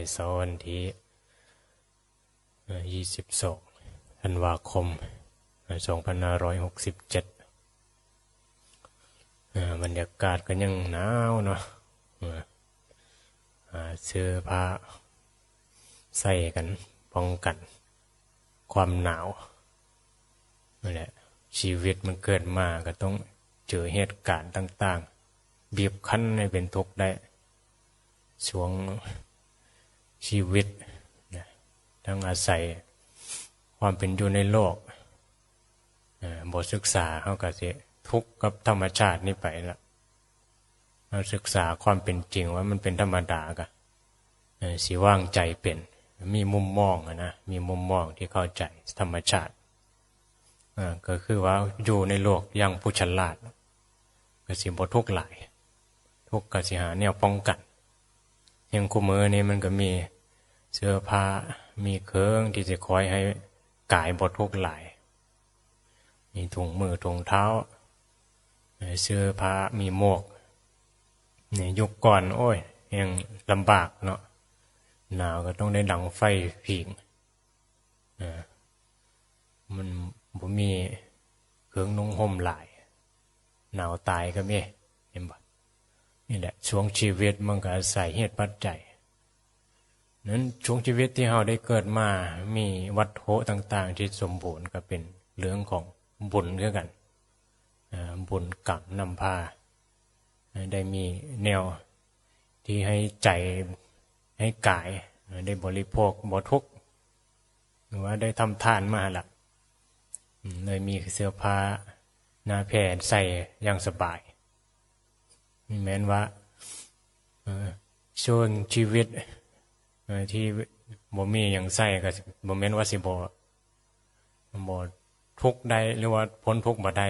ตักไตสวันที่ยี่สิบสองธันวาคมสองพันห้าร้อยหกสิบเจ็ดบรรยากาศก็ยังหนาวเนาะเสื้อผ้าใส่กันป้องกัน ความหนาวนั่นแหละชีวิตมันเกิดมาก็ต้องเจอเหตุการณ์ต่าง ๆ บีบคั้นให้เป็นทุกข์ได้ช่วง ชีวิตนะต้งอาศัยความเป็นอยู่ในโลกบทศึกษาเขาก็จะทุกข์กับธรรมชาตินี่ไปละเราศึกษาความเป็นจริงว่ามันเป็นธรรมดากะสีว่างใจเป็น มีมุมมองนะมีมุมมองที่เข้าใจธรรมชาติก็คือว่าอยู่ในโลกย่างผู้ฉลาดก็สิบทุกข์หลาย ทุกข์ก็สิหาแนวป้องกัน อย่างคู่มือนี่มันก็มีเสื้อผ้ามีเครื่องที่จะคอยให้กายบททุกหลาย มีถุงมือถุงเท้าเสื้อผ้ามีหมวกเนี่ยยุคก่อน โอ้ยยังลำบากเนาะหนาวก็ต้องได้ดังไฟผิงมันบ่มีเครื่องนุ่งห่มหลาย หนาวตายก็มีเห็นบ่ นี่แหละช่วงชีวิตมันก็อาศัยเหตุปัจจัยนั้นช่วงชีวิตที่เราได้เกิดมา มีวัตถุต่าง ๆ ที่สมบูรณ์ก็เป็นเรื่องของบุญเือกันบุญกรรมนำพา ได้มีแนวที่ให้ใจให้กายได้บริโภคบทุกหรือว่าได้ทำทานมาละเลยมีเสื้อผ้าหน้าแผ่ใส่อย่างสบาย แม้นว่าช่วงชีวิตที่บ่มีอย่างใส่ก็บ่แม้นว่าสิบ่บ่ทุกได้หรือว่าพ้นทุกบ่ได้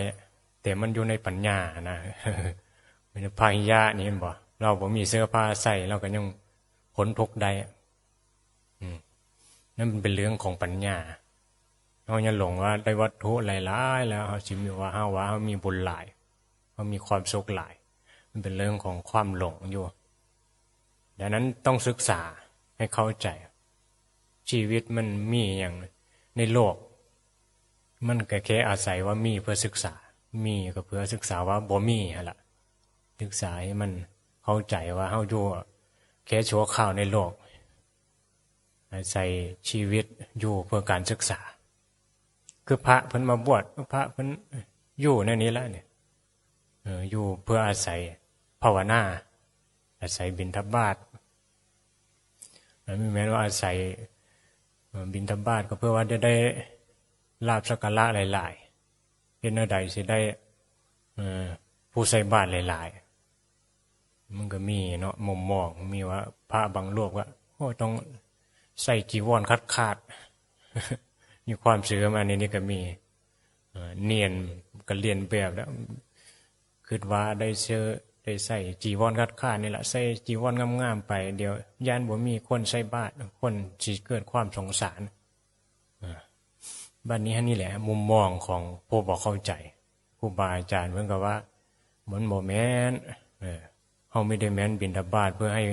แต่มันอยู่ในปัญญานะเป็นพายะนี่บ่เราบ่มีเสื้อผ้าใส่เราก็ยังพ้นทุกได้นั่นเป็นเรื่องของปัญญาเขาจะหลงว่าได้วัตถุหลายๆแล้วเขาชิมีว่าเฮาว่าเขามีบุญหลายเขามีความสุขหลาย มันเป็นเรื่องของความหลงอยู่ ดังนั้นต้องศึกษาให้เข้าใจ ชีวิตมันมีอย่างในโลก มันแค่อาศัยว่ามีเพื่อศึกษา มีก็เพื่อศึกษาว่าบ่มีฮะละศึกษาให้มันเข้าใจว่าเฮาอยู่แค่ชัวข่าวในโลก อาศัยชีวิตอยู่เพื่อการศึกษา คือพระเพิ่นมาบวชพระเพิ่นอยู่ในนี้แล้วเนี่ยอยู่เพื่ออาศัย ภาวนา อาศัยบินทบาทไม่แม้ว่าอาศัยบินทบาทก็เพื่อว่าจะได้ลาบสักการะหลายๆเป็นอะไรสิได้ผู้ใส่บาตรหลาย ๆ มันก็มีเนาะมุมมองมีว่าพระบางโลกว่าต้องใส่จีวรคัดขาดมีความเชื่อมาในนี้ก็มีเนียนก็เรียนแบบแล้วคิดว่าได้เชื่อ ได้ใส่จีวรคัดขาดนี่แหละใส่จีวรงามๆไป เดี๋ยวย่านบ่มีคนใส่บาตรคนจีเกิดความสงสารบ้านนี้ฮะนี่แหละ มุมมองของผู้บอกเข้าใจผู้บาอาจารย์เพื่อนกับว่า เหมือนโมแมนเขาไม่ได้แมนบินทบาทเพื่อให้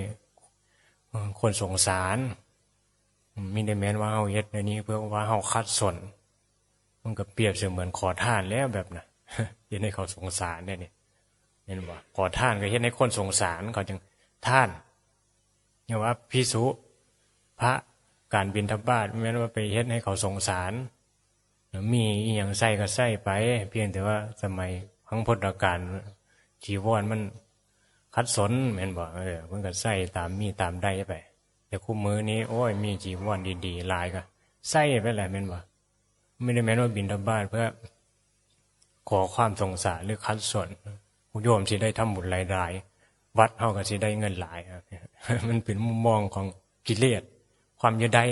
คนสงสารไม่ได้แม้นว่าเขาเฮ็ดในนี้ เพื่อว่าเขาคัดสน มันก็เปรียบเสมือนขอทานแล้วแบบนะเห็นให้เขาสงสารเนี่ย เห็นว่ขอท่านก็เห็นให้คนสงสารเขาจึงท่านเนี่ยว่าพิสุพระการบินทบาทแม้ว่าไปเฮ็ดให้เขาสงสารมีอย่างใส่ก็ใส่ไป เพียงแต่ว่าสมัยพังพุทธกาลจีวรมันคัดสนเหมือนบอกเออมันก็ใส่ตามมีตามได้ไป แต่คู่มือนี้โอ้ยมีจีวรดีๆลายก็ใส่ไปแหละเหมือนบอกไม่ได้แม้ว่าบินทบาทเพื่อขอความสงสารหรือคัดสน โยมสิได้ทำบุญหลายๆวัดเฮาก็สิได้เงินหลายครับมันเป็นมุมมองของกิเลสความยึดได้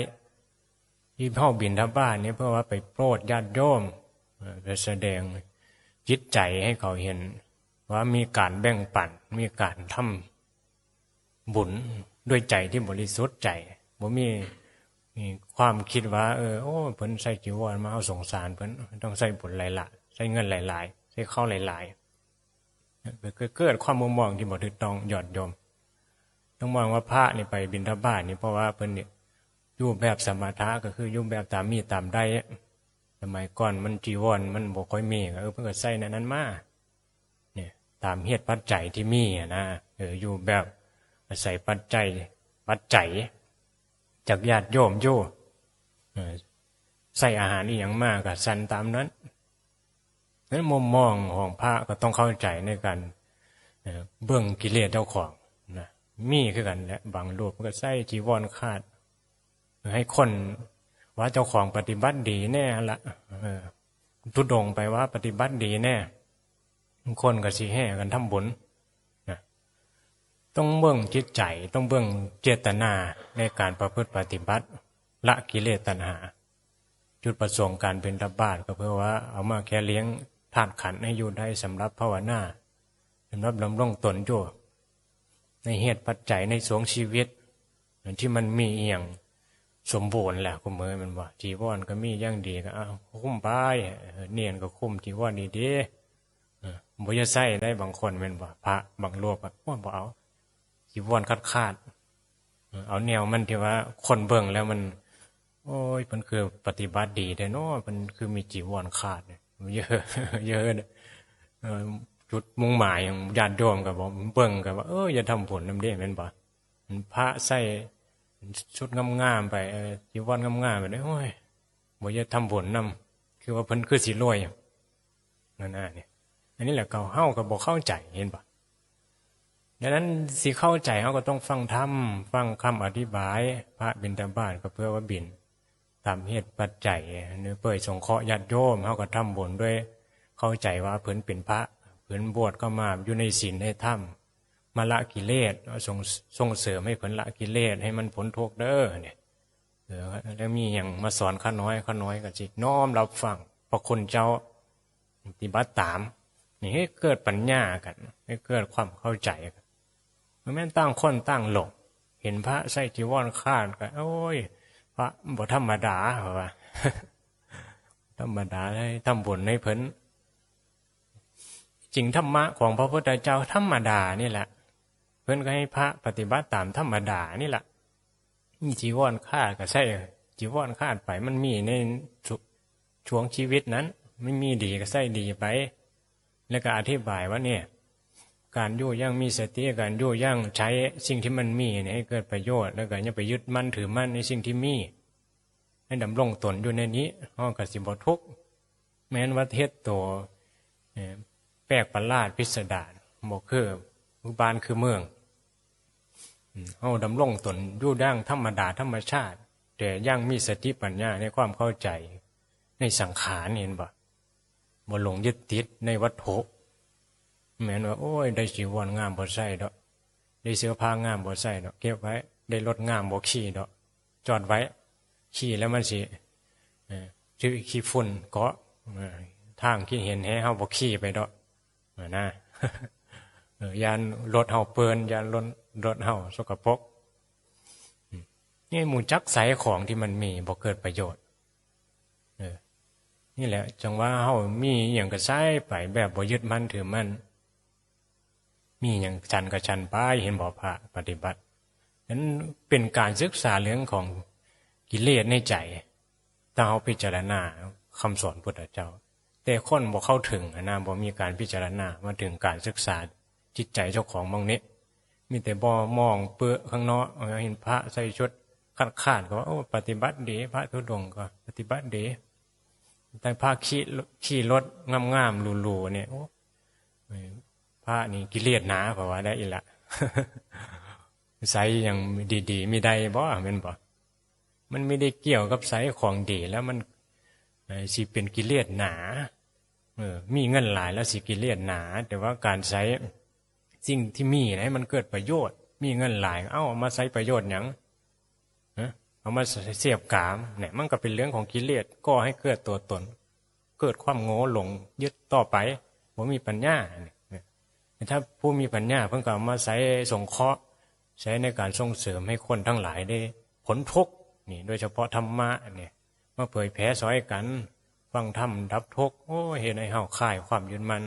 ที่พ่อบินทับบ้านนี่เพื่อว่าไปโปรดญาติโยมไปแสดงจิตใจให้เขาเห็น ว่ามีการแบ่งปันมีการทำบุญด้วยใจที่บริสุทธิ์ใจบ่มีมีความคิดว่า เออโอ้เพิ่นใส่จีวรมาเอาสงสารเพิ่นต้องใส่บุญหลายๆใส่เงินหลาย ๆ ใส่ข้าวหลาย ๆ เกิดความมุมมองที่บอถูกต้องหยอดยมต้องมองว่าพระนี่ไปบิณฑบาตนี่เพราะว่าเพิ่นเนี่ยยู่แบบสมถะก็คือยู่แบบตามมีตามได้สมัยก่อนมันจีวรมันบ่ค่อยมีก็เออเพิ่นก็ใส่ในนั้นมาเนี่ยตามเหตุปัจจัยที่มีอะนะเอออยู่แบบอาศัยปัจจัยปัจจัยจากญาติโยมอยู่ใส่อาหารอีหยังมากก็สั่นตามนั้น นั้นมุมมองของพระก็ต้องเข้าใจในการเบื้องกิเลสเจ้าของนะมีคือกันและบางรูปมันก็ใส่จีวรขาด ให้คนว่าเจ้าของปฏิบัติดีแน่ละออทุดงไปว่าปฏิบัติดีแน่คนก็สีแห่กันทำบุญนะต้องเบื้องจิตใจต้องเบื้องเจตนาในการประพฤติปฏิบัติ ละกิเลสตัณหา จุดประสงค์การเป็นรับบาตก็เพื่อว่าเอามาแค่เลี้ยง ธาตุขันให้อยู่ได้สำหรับภาวนาสำหรับลำรงตนอยู่ในเหตุปัจจัยในสวงชีวิตที่มันมีเอหย่างสมบูรณ์แหละก็เมือนมันว่าจีวรก็มีอย่างดีก็อ้าคุ้มไปเนียนก็คุ้มจีวรดีดีบ่จะใส่ได้บางคนแมันว่าพระบางรูปอะว่าบ่เอาจีวรขาดขาดเออเอาแนวมันที่ว่าคนเบิ่งแล้วมัน โอ้ยมันคือปฏิบัติดีแต่เนาะมันคือมีจีวรขาดเนี่ย เยอะ เยอะเนี่ยจุดมุ่งหมายของญาติโยมกับบอกเบิ่งกับว่าเอออย่าทำผลน้ำเด้แม่นบ่มันพระใส่ชุดงามๆไปจีวรงามๆไปเนี่ยโอ้ยบ่อย่าทำผลนำคือว่าเพิ่นคือสิรวยนั่นน่ะเนี่ยอันนี้แหละเก่าเฮาก็บ่เข้าใจเห็นบ่ดังนั้นสิเข้าใจเฮาก็ต้องฟังธรรมฟังคำอธิบาย พระบิณฑบาตก็เพื่อว่าบิน ตามเหตุปัจจัยเนื้อเปื่อยสงเคราะห์ญาติโยมเขาก็ทำบุญด้วย เข้าใจว่าเพิ่นเป็นพระเพิ่นบวชก็มาอยู่ในศีลในธรรมมาละกิเลสส่งส่งเสริมให้เพิ่นละกิเลสให้มันพ้นทุกข์เด้อเนี่ยแล้วมีอย่างมาสอนข้าน้อยข้าน้อยก็จิตน้อมรับฟังพระคุณเจ้าปฏิบัติตามนี่ให้เกิดปัญญากันให้เกิดความเข้าใจกันมันแม่นตั้งคนตั้งหลงเห็นพระใส่จีวรขาดก็โอ้ย พระบ่ธรรมดาเหรอวะธรรมดาให้ทำบุญให้เพิ่นจริงธรรมะของพระพุทธเจ้าธรรมดานี่แหละ เพิ่นก็ให้พระปฏิบัติตามธรรมดานี่แหละมีจีวรขาก็ใช่จีวรขาไปมันมีในช่วงชีวิตนั้น ไม่มีดีก็ใส่ดีไป แล้วก็อธิบายว่าเนี่ย การยู่ย่งมีสติการยู่ย่งใช้สิ่งที่มันมีเนี่ยให้เกิดประโยชน์แล้วก็อย่าไปยึดมั่นถือมั่นในสิ่งที่มี ให้ดำรงตนอยู่ในนี้ห้องกสิบทุกแม้นว่าเทศตัวแปลกประหลาดพิสดารบอกคืออุบานคือเมืองอืมเอาดำรงตนยู่ด่างธรรมดาธรรมชาติ แต่ยั่งมีสติปัญญาในความเข้าใจ ในสังขารเห็นบ่บ่หลงยึดติดในวัตถุ แม้นว่าโอ้ยได้จีวรงามบ่ใส่ดอกได้เสื้อผ้างามบ่ใส่ดอกเก็บไว้ ได้รถงามบ่ขี่ดอกจอดไว้ ขี่แล้วมันสิชื่อขี้ฝุ่นเกาะเอ่อทางที่เห็นให้เฮาบ่ขี่ไปดอกนะยานรถเฮาเปิ้นยานรถรถเฮาสกปรกนี่หมู่จักใสของที่มันมีบ่เกิดประโยชน์นี่แหละ จังว่าเฮามีอย่างก็ใช้ไปแบบบ่ยึดมั่นถือมั่น มีอย่างชันกับชันป้ายเห็นบ่พระปฏิบัตินั้นเป็นการศึกษาเรื่องของกิเลสในใจถ้าเราพิจารณาคำสอนพุทธเจ้า แต่คนบ่เข้าถึงนะบ่มีการพิจารณามาถึงการศึกษาจิตใจเจ้าของบางนี้มีแต่บ่มองเปื้อข้างนอกเห็นพระใส่ชุดขาดขาดๆก็ว่าปฏิบัติดีพระทุดงค์ก็ ปฏิบัติดีแต่พระขี่ขี่รถงามๆหรูๆเนี่ย พระนี่กิเลสหนาเพราะว่าได้อีละใส่อย่างดีๆมีได้บ่ม่นบ่มันไม่ได้เกี่ยวกับใส่ของดีแล้วมันสิเป็นกิเลสหนาเออมีเงินหลายแล้วสิกิเลสหนา แต่ว่าการใช้สิ่งที่มีให้มันเกิดประโยชน์ มีเงินหลาย เอ้าเอามาใช้ประโยชน์หยังเอามาเสียบกามเนี่ยมันก็เป็นเรื่องของกิเลสก็ให้เกิดตัวตน เกิดความโง่หลงยึดต่อไปว่ามีปัญญาเนี่ย ถ้าผู้มีปัญญาเพิ่งก็เอามาใช้สงเคราะห์ใช้ในการส่งเสริมให้คนทั้งหลายได้ผลทุกนี่ โดยเฉพาะธรรมะเนี่ยมาเผยแผ่สอยกัน ฟังธรรมดับทุกโอ้เห็นไอ้เฮาค่ายความยึดมัน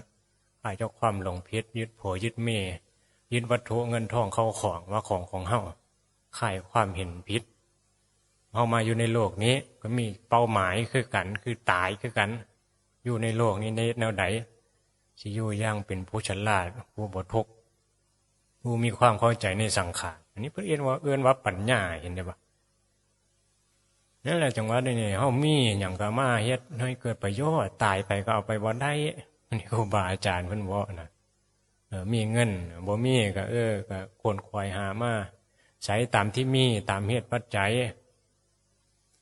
ค่ายเจ้าความหลงพิษยึดโผยึดเมยึดวัตถุเงินทองเข้าของว่าของของเฮาขายความเห็นผิดเฮามาอยู่ในโลกนี้ก็มีเป้าหมายคือกันคือตายคือกัน อยู่ในโลกนี้ในแนวไหน สิอยู่ย่างเป็นผู้ฉลาดผู้บทุกผู้มีความเข้าใจในสังขารอันนี้เพื่อเอื้อนว่าเอื้อนว่าปัญญาเห็นได้ปะนั่นแหละจังหวะนี้เฮามีอย่างก็มาเฮ็ดให้เกิดประโยชน์ตายไปก็เอาไปบ่ได้อันนี้ครูบาอาจารย์เพิ่นบอกนะเออมีเงินบ่มีก็เออก็ควรควายหามาใช้ตามที่มีตามเหตุปัจจัย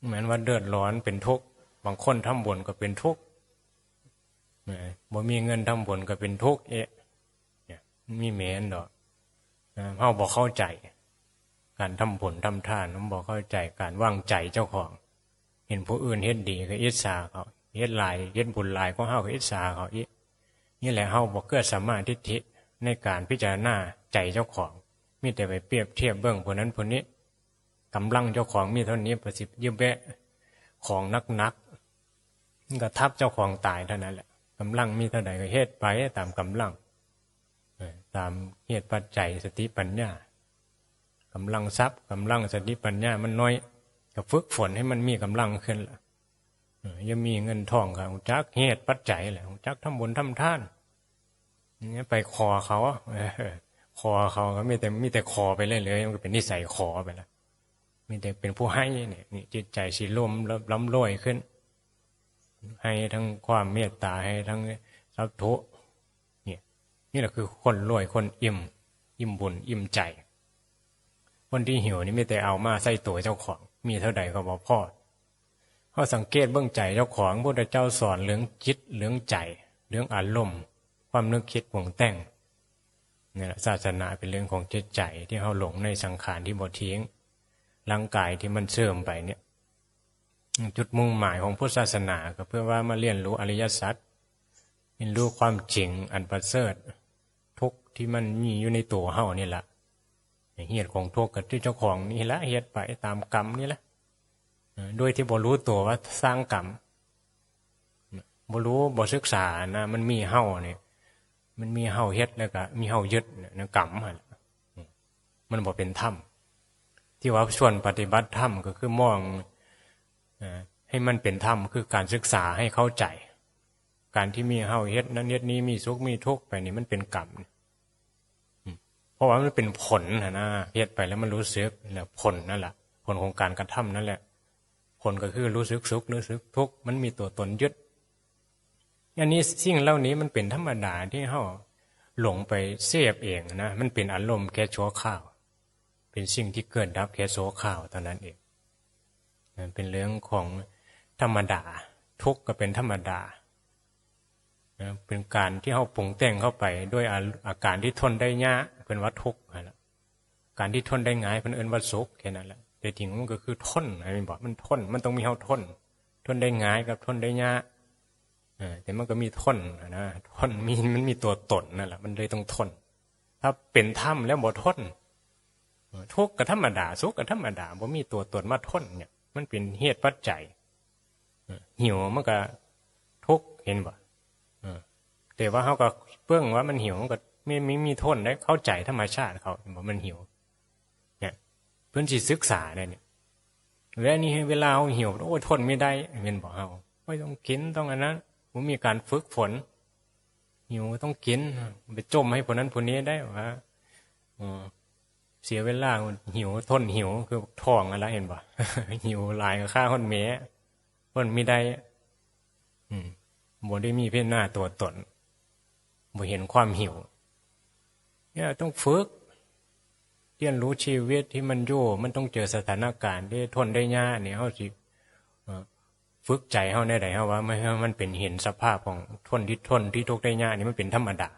เหมือนว่าเดือดร้อนเป็นทุกข์บางคนทำบุญก็เป็นทุกข์ บ่มีเงินทำบุญก็เป็นทุกข์เอะเนี่ยมีแม่นดอกเฮาบ่เข้าใจ การทำบุญทำทานผมบอกเข้าใจการว่างใจเจ้าของ เห็นผู้อื่นเฮ็ดดีก็อิจฉาเขาเฮ็ดลายเฮ็ดบุญลายก็เฮาก็อิจฉาเขาอีกนี่แหละเฮาบ่เกิดสามารถทิฏฐิในการพิจารณาใจเจ้าของ มีแต่ไปเปรียบเทียบเบื้องผู้นั้นผู้นี้กำลังเจ้าของมีเท่านี้ประสิทธิ์ยืมแบะของนักนักก็ทับเจ้าของตายเท่านั้นแหละ กำลังมีเท่าใดก็เฮ็ดไปตามกำลังตามเหตุปัจจัยสติปัญญากำลังทรัพย์กำลังสติปัญญามันน้อยก็ฝึกฝนให้มันมีกำลังขึ้นละยังมีเงินทองกับจักเหตุปัจจัยแหละจักทำบุญทำท่านเนี่ยไปคอเขาเออคอเขาก็มีแต่มีแต่คอไปเรื่อยๆมันก็เป็นนิสัยคอไปแล้วมีแต่เป็นผู้ให้เนี่ยจิตใจสีลมล้วล้ำรวยขึ้น ให้ทั้งความเมตตาให้ทั้งทรัพย์ทุเนี่ยนี่แหละคือคนรวยคนอิ่ม อิ่มบุญอิ่มใจ คนที่หิวนี่ไม่แต่เอามาใส่ตัวเจ้าของ มีเท่าใดก็บอกพ่อเขาสังเกตเบื้องใจเจ้าของพระเจ้าสอนเรื่องจิตเรื่องใจเรื่องอารมณ์ความนึกคิดปรุงแต่งเนี่ยแหละศาสนาเป็นเรื่องของจิตใจที่เขาหลงในสังขารที่บดทิ้งร่างกายที่มันเสื่อมไปเนี่ย จุดมุ่งหมายของพุทธศาสนา ก็เพื่อว่ามาเรียนรู้อริยสัจเรียนรู้ความจริงอันประเสริฐทุกที่มันมีอยู่ในตัวเฮานี่แหละเหตุของทุกข์กับที่เจ้าของนี่แหละเหตุไปตามกรรมนี่แหละเออโดยที่บ่รู้ตัวว่าสร้างกรรมบ่รู้บ่ศึกษานะมันมีเฮาเนี่ยมันมีเฮาเฮ็ดแล้วก็มีเฮายึดเนี่ยนะกรรมหั่นล่ะอืมมันบ่เป็นธรรมที่ว่าส่วนปฏิบัติธรรมก็คือมอง ให้มันเป็นธรรมคือการศึกษาให้เข้าใจ การที่มีเฮาเฮ็ดนั้นเฮ็ดนี้มีสุขมีทุกไปนี่มันเป็นกรรมเพราะว่ามันเป็นผลนะนะเฮ็ดไปแล้วมันรู้สึกแล้วผลนั่นแหละผลของการกระทำนั่นแหละ ผลก็คือรู้สึกสุขรู้สึกทุกข์มันมีตัวตนยึดอันนี้สิ่งเหล่านี้มันเป็นธรรมดาที่เฮาหลงไปเสพเองนะมันเป็นอารมณ์แค่ชั่วข้าว เป็นสิ่งที่เกิดดับแค่โซข้าวเท่านั้นเอง มันเป็นเรื่องของธรรมดา ทุกข์ก็เป็นธรรมดา เป็นการที่เขาปรุงแต่งเข้าไปด้วยอาการที่ทนได้ยากเป็นวัตทุกข์นั่นแหละการที่ทนได้ง่ายเป็นเอินวัตสุขแค่นั้นแหละแต่จริงมันก็คือทนไอ้บอกมันทน มันต้องมีเขาทน ทนได้ง่ายกับทนได้ยากแต่มันก็มีทนนะทนมีมันมีตัวตนนั่นแหละมันเลยต้องทน ถ้าเป็นถ้ำแล้วบ่ทนทุกข์กับธรรมดาสุขกับธรรมดาบ่มีตัวตนมาทนเนี่ย มันเป็นเหตุปัจจัยหิวมันก็ทุกเห็นบ่แต่ว่าเขาก็เบื้องว่ามันหิวมันก็ไม่ไม่มีทนได้เข้าใจธรรมชาติเขาบอกมันหิว เนี่ย เพื่อนสิศึกษาเนี่ยเนี่ยและนี่เวลาเขาหิวโอ้ทนไม่ได้เป็นบอกเขาไม่ต้องกินต้องอันนั้นผมมีการฝึกฝนหิวต้องกินไปจมให้คนนั้นคนนี้ได้ว่าอ๋อ เสียเวลาหิวทนหิวคือท้องอะไรเห็นบ่หิวหลายกับข้าคนเมะคนไม่ได้ อืมบ่ได้มีเพียงหน้าตัวตนบ่เห็นความหิว เนี่ยต้องฝึกเรียนรู้ชีวิตที่มันโย่มันต้องเจอสถานการณ์ที่ทนได้ยากเนี่ยเฮาสิฝึกใจเฮาได้ไดเฮาว่าไม่มันเป็นเห็นสภาพของทนที่ทนที่ทุกข์ได้ยากนี่มันเป็นธรรมดา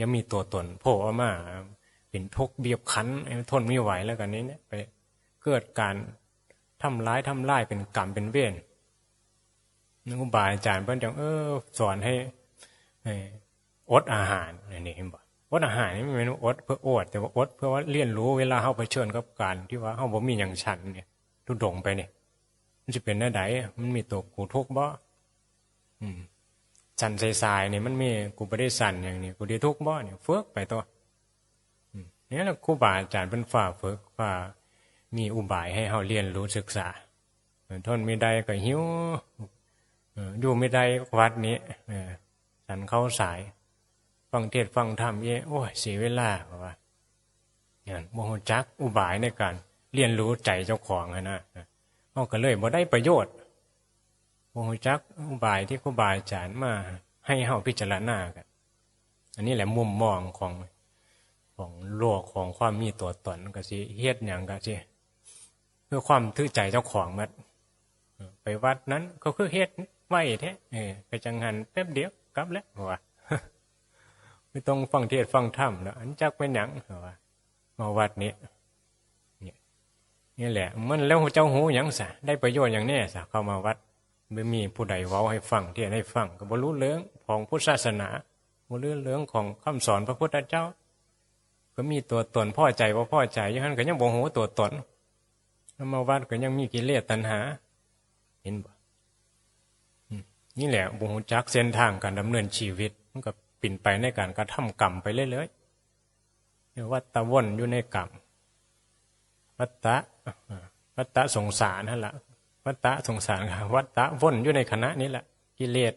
ยังมีตัวตนโผล่ออกมา เป็นทุกข์เบียบคั้นทนไม่ไหวแล้วกันนี้เนี่ยไปเกิดการทำร้ายทำลายเป็นกรรมเป็นเวรนักบาอาจารย์เพิ่อนจังเออสอนให้อดอาหารอันนี้เห็นบ่อดอาหารนี่ไม่แม่นอดเพื่ออดแต่ว่าอดเพื่อว่าเรียนรู้เวลาเฮาเผชิญกับการที่ว่าเฮาบ่มีหยังฉันเนี่ยทุดงไปเนี่ยมันสิเป็นแนวใดมันมีตัวกูทุกบ่อฉันใส่ๆนี่ยมันมีกูบ่ได้สั่นอย่างนี้กูได้ทุกบ่เนี่ยเฟือกไปตัว นี่ยแหละครูบาอาจารย์เป็นฝ่าฝึกว่ามีอุบายให้เฮาเรียนรู้ศึกษาทนไม่ได้ก็หิวอยู่ไม่ได้วัดนี้เออฉันเข้าสาย ฟังเทศฟังธรรมเยโอ้ยเสียเวลาเพราะว่าอย่างโมโหจักอุบายในการเรียนรู้ใจเจ้าของนะเอาก็เลยบ่ได้ประโยชน์โมโหจักอุบายที่ครูบาอาจารย์มาให้เฮาพิจารณากันอันนี้แหละมุมมองของ ของโลกของความมีตัวตนก็สิเฮ็ดอย่างก็สิเพื่อความถือใจเจ้าของมัดไปวัดนั้นก็คือเฮ็ดไหวแท้เออไปจังหันแป๊บเดียวกลับแล้วว่าไม่ต้องฟังเทศฟังธรรมแล้วอันจักเป็นหยังว่ามาวัดนี้เนี่ยนี่แหละ มันแล้วเจ้าหูหยังสะได้ประโยชน์อย่างแน่สะเข้ามาวัดไม่มีผู้ใดเว้าให้ฟังเทศให้ฟังก็บ่รู้เรื่องของพุทธศาสนาบ่รู้เรื่องของคำสอนพระพุทธเจ้า ก็มีตัวตนพ่อใจว่าพ่อใจอยังนั้นก็ยังบ่หูตัวตนแล้วมาวัดก็ยังมีกิเลสตัณหา เห็นบ่นี่แหละบ่หูจักเส้นทางการดำเนินชีวิต มันก็ปิ่นไปในการกระทำกรรมไปเรื่อยๆเรียกว่าตะวนอยู่ในกรรมวัตตะวัตตะสงสารนั่นแหละวัตตะสงสารค่ะวัตตะวนอยู่ในคณะนี้แหละกิเลส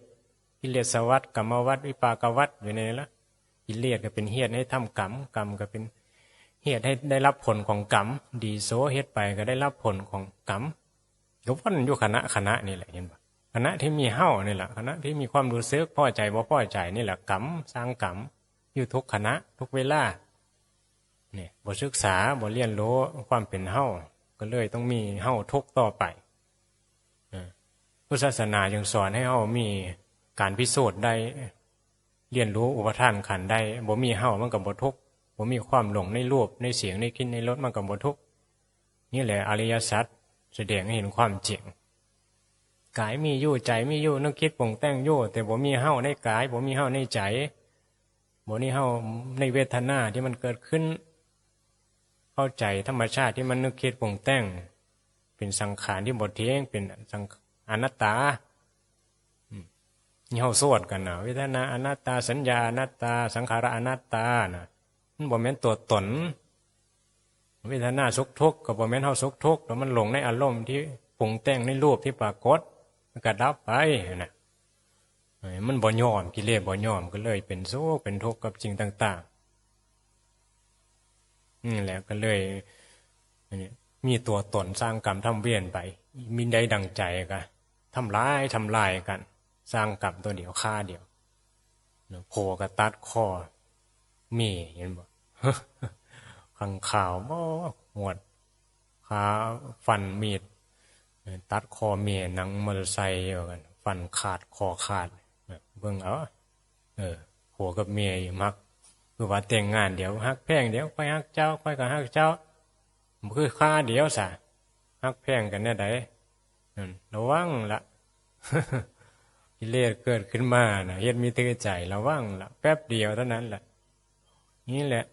กิเลสวัตกรรมวัตวิปากวัตอยู่ในนี้ละ กิเลสก็เป็นเหตุให้ทำกรรมกรรมก็เป็นเหตุให้ได้รับผลของกรรมดีโซเฮ็ดไปก็ได้รับผลของกรรมยก็วนอยู่คณะคณะนี่แหละเห็นปะคณะที่มีเฮ้านี่แหละคณะที่มีความรู้สึกพอใจบ่พอใจนี่แหละกรรมสร้างกรรมอยู่ทุกคณะ ทุกเวลาเนี่ยบทศึกษาบทเรียนรู้ความเป็นเฮ้าก็เลยต้องมีเฮ้าทุกต่อไปอ่าพุทธศาสนายังสอนให้เฮ้ามีการพิสูจน์ได้ เรียนรู้อุปทานขันได้บ่มีเฮ้ามันกับบ่ทุกบ่มีความหลงในรูปในเสียงในกลินในรสมันกับบ่ทุกนี่แหละอริยสัจแสดงให้เห็นความจริงกายมีอยู่ใจมีอยู่นึกคิดปรุงแต่งอยู่แต่บ่มีเฮ้าในกายบ่มีเฮ้าในใจบ่มีเฮ้าในเวทนาที่มันเกิดขึ้น เข้าใจธรรมชาติที่มันนึกคิดปรุงแต่ง เป็นสังขารที่บทเทียงเป็นสังอนัตตา เขาสวดกันนะเวทนาอนัตตาสัญญาอนัตตา สังขารอนัตตานะมันบ่แม่นตัวตนเวทนาสุขทุกข์ก็บ่แม่นเฮาสุขทุกข์แล้วมันหลงในอารมณ์ที่ปรุงแต่งในรูปที่ปรากฏมันก็ดับไปนะมันบ่ยอมกิเลสบ่ยอมก็เลยเป็นโศกเป็นทุกข์กับสิ่งต่างๆนี่แหละก็เลยมีตัวตนสร้างกรรมทำเวียนไปมีใดดังใจกันทำร้ายทำลายกัน สร้างกรรมตัวเดียวฆ่าเดียวโผล่กระตัดคอเมีเห็นบ่ขังข่าวบ่หวดขาฟันมีด ตัดคอเมียหนังมอเตอร์ไซค์เอกันฟันขาดคอขาดเบิ่งเอาเออผัวกับเมียมักคือว่าแต่งงานเดี๋ยวฮักแพงเดี๋ยวค่อยฮักเจ้าค่อยก็ฮักเจ้ามันคือค่าเดียวสะฮักแพงกันแน่ใดระวังละ กิเลสเกิดขึ้นมานะเฮ็ดมีตือใจระวังละแป๊บเดียวเท่านั้นแหละนี่แหละ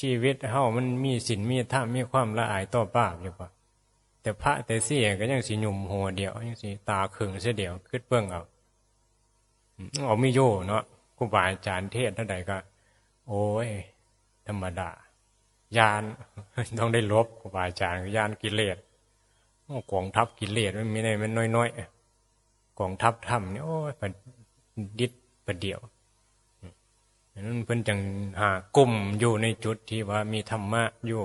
ชีวิตเฮามันมีศีลมีธรรมมีความละอายต่อบาปอยู่ปะแต่พระแต่เสียก็ยังสิหยุ่มหัวเดียวยังสิตาขึงเสียเดียวคิดเบิ่งเอาอืมเอาไม่โย่เนาะครูบาอาจารย์เทศเท่าใดก็ โอ้ย ธรรมดายานต้องได้ลบครูบาอาจารย์ยานกิเลสโอ้กองทัพกิเลสมันมีในมันน้อยๆ กองทัพธรรมเนี่ยโอ้ยประดิษฐ์ประเดียวนั้นเพิ่นจังหากลุ่มอยู่ในจุดที่ว่ามีธรรมะอยู่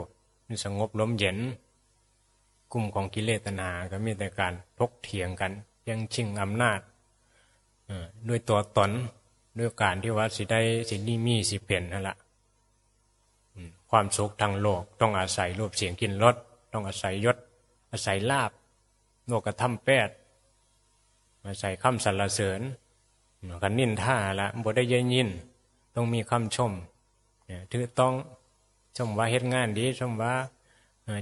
สงบลมเย็น กลุ่มของกิเลสตัณหาก็มีแต่การทกเถียงกัน ยังชิงอำนาจด้วยตัวตนด้วยการที่ว่าสิได้สินี่มีสิเปลี่ยนนั่นละความสุขทางโลกต้องอาศัยรูปเสียงกินรสต้องอาศัยยศ อาศัยลาบโลกกระทำแปด อาศัยคำสรรเสริญกันนินท่าละบ่ได้ยินยิน ต้องมีคำชมเนี่ยถือต้องชมว่าเฮ็ดงานดีชมว่า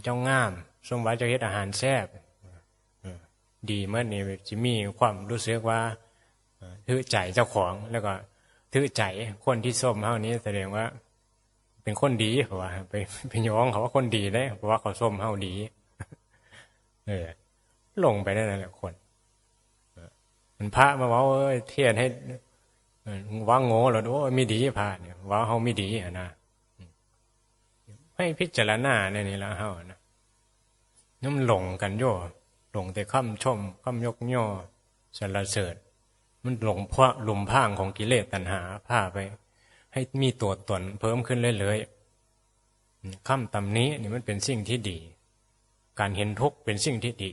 เจ้างามชมว่าเจ้าเฮ็ดอาหารแซ่บดีเมื่อนี่จะมีความรู้สึกว่าเอ่อถือใจเจ้าของแล้วก็ถือใจคนที่ส้มเฮานี้แสดงว่า เป็นคนดีเพราว่าไปไปย้องเขาว่าคนดีได้เพราะว่าเขาส้มเฮาดีเออลงไปได้แหละคน มันพระมาว่าเอ้ยเทียนให้ว่าโง่หรอโอ้ยไม่ดีพระเนี่ยว่าเขาไม่ดีอะนะให้พิจารณาในนี้ละเฮานะน้ำหลงกันโย่หลงแต่คำชมคำยกย่อสรรเสริญมันหลงเพราะหลุมพรางของกิเลสตัณหาพาไป ให้มีตัวตนเพิ่มขึ้นเรื่อยๆคำตำนี้นี่มันเป็นสิ่งที่ดี การเห็นทุกข์เป็นสิ่งที่ดี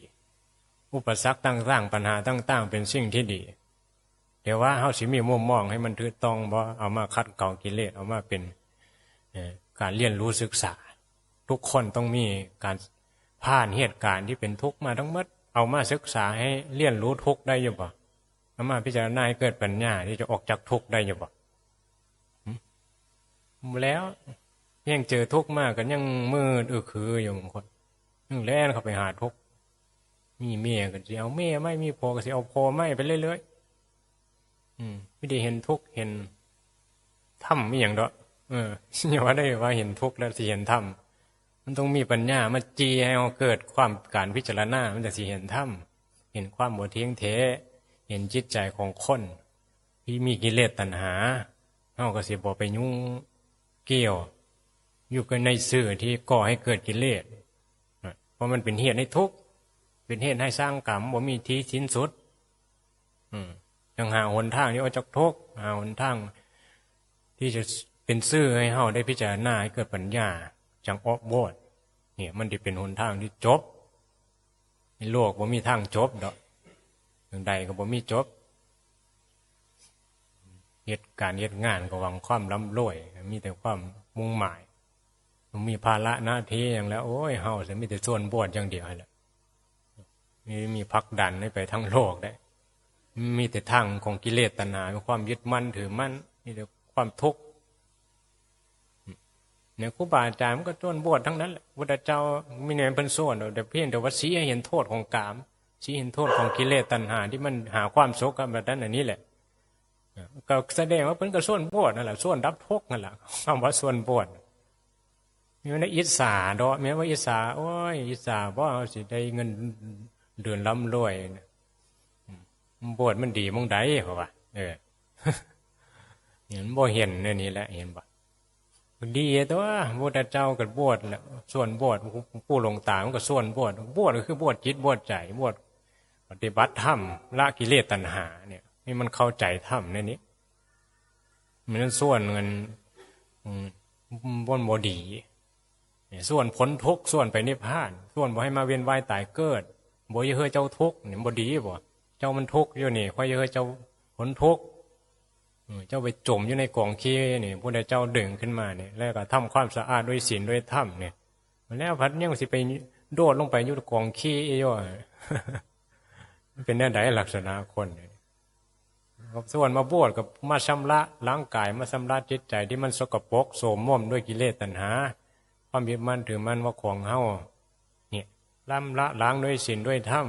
อุปสรรคต่างๆปัญหาต่างๆ เป็นสิ่งที่ดี เดี๋ยวว่าเฮาสิมีมุมมองให้มันถือต้องบ่เอามาคัดเกลากิเลสเอามาเป็นการเรียนรู้ศึกษา ทุกคนต้องมีการผ่านเหตุการณ์ที่เป็นทุกข์มาทั้งหมดเอามาศึกษาให้เรียนรู้ทุกข์ได้อยู่บ่เอามาพิจารณาให้เกิดปัญญาที่จะออกจากทุกข์ได้อยู่บ่แล้วยังเจอทุกข์มากกันยังมืดอึคืออยู่บางคนยังแล่นเข้าไปหาทุกข์ มีเมียก็สิเอาเมียไม่มีพอก็สิเอาพอไม่ไปเรื่อยๆอืมไม่ได้เห็นทุกเห็นถ้ำไม่อย่างเดอกเอออย่าว่าได้ว่าเห็นทุกข์แล้วสิเห็นถ้ำมันต้องมีปัญญามาจีให้เราเกิดความการพิจารณา มันจะสิเห็นถ้ำเห็นความบ่เที่ยงเทเห็นจิตใจของคนที่มีกิเลสตัณหาเราก็สิบ่ไปยุ่งเกี่ยว อยู่กันในสื่อที่ก่อให้เกิดกิเลสเพราะมันเป็นเหตุให้ทุกข์ เป็นเหตุให้สร้างกรรมบ่มีที่สิ้นสุด อืมยังหาหนทางที่ออกจากทุกข์หาหนทาง ที่จะเป็นซื่อให้เฮาได้พิจารณาให้เกิดปัญญาจังออกโบดเนี่ย มันจะเป็นหนทางที่จบในโลกบ่มีทางจบดอกอย่างใดก็บ่มีจบเหตุการณ์เหตุงานก็หวังความร่ำรวย มีแต่ความมุ่งหมาย มีภาระหน้าที่อย่างแล้ว โอ้ยเฮาจะมีแต่ส่วนบวชอย่างเดียวแหละ มีมีพักดันให้ไปทั้งโลกได้ มีแต่ทางของกิเลสตัณหาความยึดมั่นถือมั่นมีแต่ความทุกข์เนี่ยครูบาอาจารย์มันก็ต้นบวชทั้งนั้นแหละพุทธเจ้าไม่เน้นเป็นส่วนหรอกแต่เพียงแต่ว่าชี้ให้เห็นโทษของกาม ชี้เห็นโทษของกิเลสตัณหา ที่มันหาความสุขกันแบบนั้นอันนี้แหละก็แสดงว่าเป็นกระส่วนบวชนั่นแหละส่วนรับทุกข์นั่นแหละคำว่าส่วนบวชมีว่าอิสาดอกมีว่าอิสาโอ้ยอิสาว่าเอาสิได้เงิน เดือนล้ำรวยบวชมันดีมองใดเขาว่าเออเห็นบ่เห็นเนี่ยนี่แหละเห็นบ่ดีตัวพุทธเจ้ากับบวชแหละส่วนบวชผู้ลงตามันก็ส่วนบวชบวชก็คือบวชจิตบวชใจบวชปฏิบัติธรรมละกิเลสตัณหา เนี่ยนี่มันเข้าใจธรรมในนี้มันส่วนเงินบนบดี ส่วนพ้นทุกส่วนไปนิพพาน ส่วนบ่ให้มาเวียนว่ายตายเกิด บ่ยเฮอเจ้าทุกข์เนี่ยบดีบ่เจ้ามันทุกข์อยู่นี่ค่อยเฮอเจ้าพ้นทุกข์เจ้าไปจมอยู่ในกองขี้นี่พระเจ้าดึงขึ้นมาเนี่ยแล้วก็ทำความสะอาดด้วยศีลด้วยธรรมเนี่ยแล้วพัดยังสิไปโดดลงไปอยู่กองขี้ย่อเป็นแน่ใดลักษณะคนส่วนมาบวชกับมาชำระล้างกายมาชำระจิตใจที่มันสกปรกโสมม่มด้วยกิเลสตัณหา ความยึดมั่นถือมั่นว่าของเฮา ล้ำละล้างด้วยศีลด้วยธรรม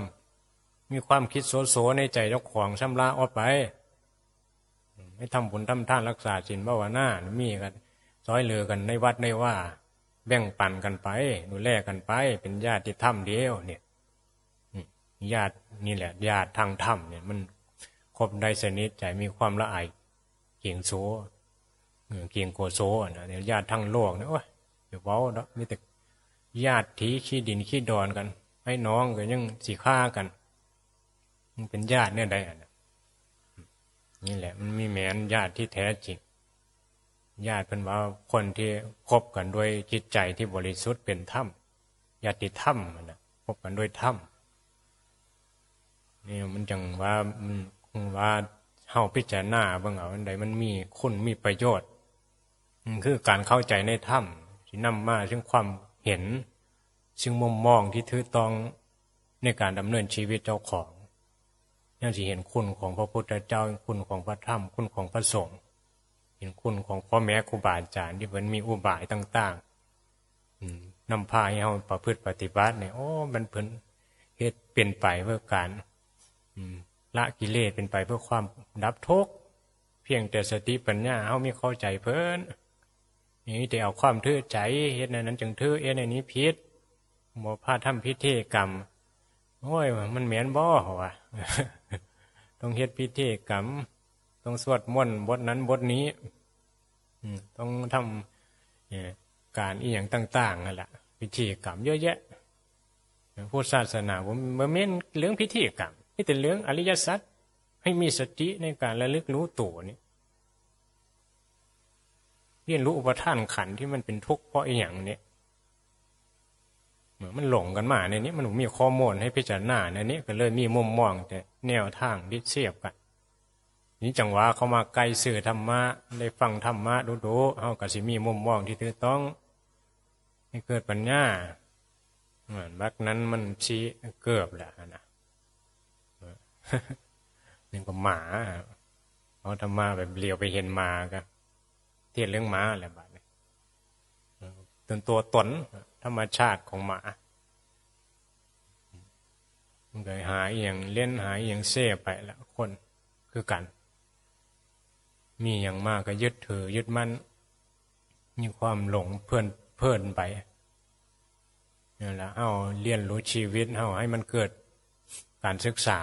มีความคิดโสโสในใจเจ้าของชำระออกไปให้ทำบุญทำท่านรักษาศีลภาวนามีกันซอยเหลือกันในวัดในว่า แบ่งปันกันไปดูแลกันไป เป็นญาติธรรมเดียวเนี่ยญาตินี่แหละ ญาติทางธรรมเนี่ยมันครบได้สนิทใจมีความละอายเกียงโซเกียงโกโซนะเนี่ยญาติทั้งโลกเนี่ยโอ้ยเดี๋ยวเว้าเนาะมีแต่ ญาติทีขี้ดินขี้ดอนกันให้น้องก็ยังสีฆ่ากันมันเป็นญาติเนี่ยได้อะนี่แหละ มันมีแมนญาติที่แท้จริง ญาติเป็นว่าคนที่คบกันด้วยจิตใจที่บริสุทธิ์เป็นธรรมญาติธรรมนะคบกันด้วยธรรมนี่มันจังว่ามันว่าเฮาพิจารณาบิ่งเอาอันใดมันมีคุณมีประโยชน์คือการเข้าใจในธรรมที่นำมาซึ่งความ เห็น ซึ่งมุมมองที่ถือต้องในการดำเนินชีวิตเจ้าของยังสิเห็นคุณของพระพุทธเจ้าคุณของพระธรรมคุณของพระสงฆ์เห็นคุณของพ่อแม่ครูบาอาจารย์ที่มันมีอุบายต่างๆนำพาให้เราประพฤติปฏิบัติเนี่ยโอ้มันเพิ่นเหตุเปลี่ยนไปเพื่อการละกิเลสเป็นไปเพื่อความดับทุกข์เพียงแต่สติปัญญาเขามีเข้าใจเพิ่น นี่แต่เอาความทื่อใจเฮ็ดในนั้นจึงทื่อเอ็นในนี้พิษหมอพาทำพิธีกรรมโอ้ยมันเหม็นบ่อวะต้องเฮ็ดพิธีกรรมต้องสวดมนต์บทนั้นบทนี้ต้องทำการอีหยังต่างๆนั่นแหละพิธีกรรมเยอะแยะพุทธศาสนาผมบ่แม่นเรื่องพิธีกรรมนี่แต่เรื่องอริยสัจให้มีสติในการระลึกรู้ตัวนี่ เรียนรู้อุปทานขันที่มันเป็นทุกข์เพราะอีหยังเนี่ยเหมือนมันหลงกันมาในนี้มันมีข้อมูลให้พิจารณาในนี้ก็เลยมีมุมมองแต่แนวทางที่เสียบกันนี่จังหวะเขามาไกลสื่อธรรมะได้ฟังธรรมะดูดูๆเฮาก็สิมีมุมมองที่ถูกต้อง ให้เกิดปัญญาเหมือนบักนั้นมันชี้เกือบแหละนะนี่ก็หมาเอาธรรมะแบบเลียวไปเห็นหมาก็ เทียนเรื่องหมาแหละบัดนี้เป็นตัวตนธรรมชาติของหมามันก็หายอย่างเล่นหายอย่างเซ่ไปแล้วคนคือกัน มีอย่างมากก็ยึดถือยึดมั่นมีความหลงเพื่อนเพื่อนไปนี่แหละเอาเรียนรู้ชีวิตเอาให้มันเกิดการศึกษา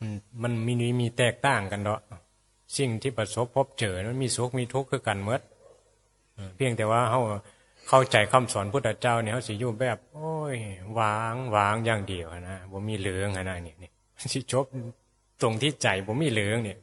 มันมันมีมีแตกต่างกันเนาะ สิ่งที่ประสบพบเจอมันมีสุขมีทุกข์คือกันเมดเอเพียงแต่ว่าเขาเข้าใจคำสอนพุทธเจ้าเนี่ยเขาสิอยู่แบบ โอ้ยวางวางอย่างเดียวนะผมมีเหลืองนะเนี่ยนี่สิจบตรงที่ใจผมมีเหลืองเนี่ย